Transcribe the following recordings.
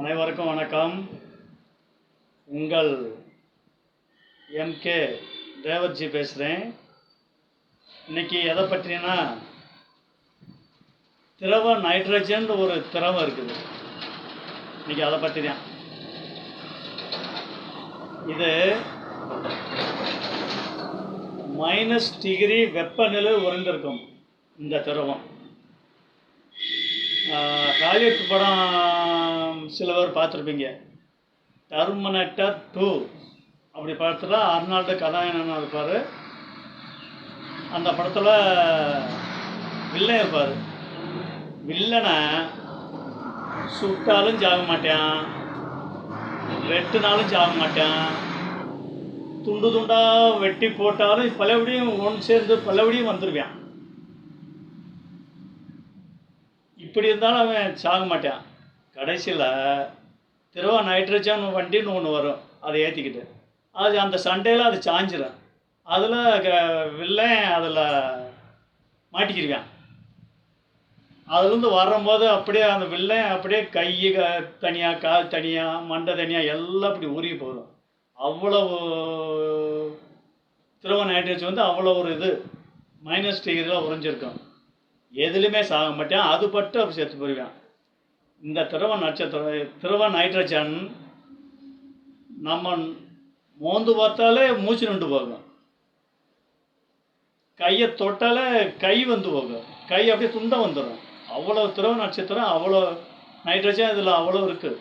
அனைவருக்கும் வணக்கம். உங்கள் எம்கே தேவர்ஜி பேசுகிறேன் இன்னைக்கு எதை பற்றினா திரவ நைட்ரஜன் ஒரு திரவம் இருக்குது. இன்னைக்கு அதை பற்றி தான் இது மைனஸ் டிகிரி வெப்பநிலை உறைந்திருக்கும் இந்த திரவம். ஆஹ் ஹாலிவுட் படம் சில பேர் பார்த்துருப்பீங்க. டர்மினேட்டர் டூ அப்படி படத்தில் அர்னால்டு கதாயனன் இருப்பார். அந்த படத்தில் வில்லன் இருப்பார். வில்லனை சுட்டாலும் சாக மாட்டான். வெட்டினாலும் சாக மாட்டான். துண்டு துண்டாக வெட்டி போட்டாலும் பலபடியும் ஒன்று சேர்ந்து பலபடியும் வந்துடுவான் இப்படி இருந்தாலும் அவன் சாக மாட்டான். கடைசியில் திருவா நைட்ரஜன் வண்டின்னு ஒன்று வரும். அதை ஏற்றிக்கிட்டு அது அந்த சண்டையில் அது சாஞ்சிடும் அதில் வில்லன் அதில் மாட்டிக்கிருவான் அதுலேருந்து வரும்போது அப்படியே அந்த வில்லன் அப்படியே கை தனியாக கால் தனியாக மண்டை தனியாக எல்லாம் அப்படி உருகி போதும் அவ்வளவு திருவ நைட்ரஜன் வந்து அவ்வளோ ஒரு இது. மைனஸ் டிகிரியில் உறைஞ்சிருக்கும். எதுலையுமே சாக மாட்டேன். அது பட்டு அப்படி செத்து போயிடுவேன். இந்த திரவ நட்சத்திரம் திரவ நைட்ரஜன் நம்ம மோந்து பார்த்தாலே மூச்சு நின்று போகும் கையை தொட்டாலே கை வந்து போகும் கை அப்படியே துண்டை வந்துடும் அவ்வளோ திரவ நட்சத்திரம் அவ்வளோ நைட்ரஜன் இதில் அவ்வளோ இருக்குது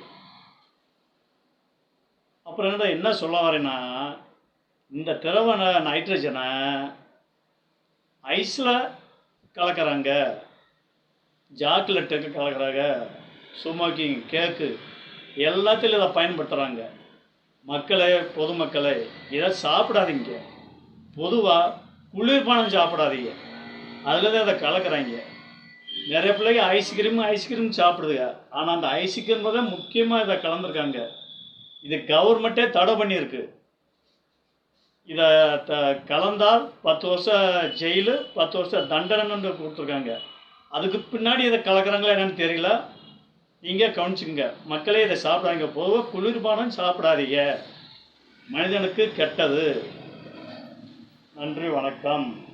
அப்புறம் என்ன என்ன சொல்ல வரேன்னா இந்த திரவ நைட்ரஜனை ஐஸில் கலக்கிறாங்க. ஜாக்லெட்டுக்கு கலக்கிறாங்க. Smoking cake. எல்லாத்துலையும் இதை பயன்படுத்துகிறாங்க மக்களே பொதுமக்களே இதை சாப்பிடாதீங்க. பொதுவாக குளிர்பானம் சாப்பிடாதீங்க. அதில் தான் இதை கலக்கிறாங்க. நிறைய பிள்ளைங்க ஐஸ்கிரீம் ஐஸ்கிரீம் சாப்பிடுதுங்க. ஆனால் அந்த ஐஸ்கிரீம் தான் முக்கியமாக இதை கலந்துருக்காங்க. இது கவர்மெண்ட்டே தடை பண்ணியிருக்கு. இதை த கலந்தால் பத்து வருஷம் ஜெயிலு பத்து வருஷம் தண்டனைன்னு கொடுத்துருக்காங்க. அதுக்கு பின்னாடி இதை கலக்குறாங்களா என்னென்னு தெரியல. நீங்கள் கவனிச்சுக்கோங்க. மக்களே இதை சாப்பிடாதீங்க. பொதுவாக குளிர்பானம் சாப்பிடாதீங்க. மனிதனுக்கு கெட்டது. நன்றி வணக்கம்.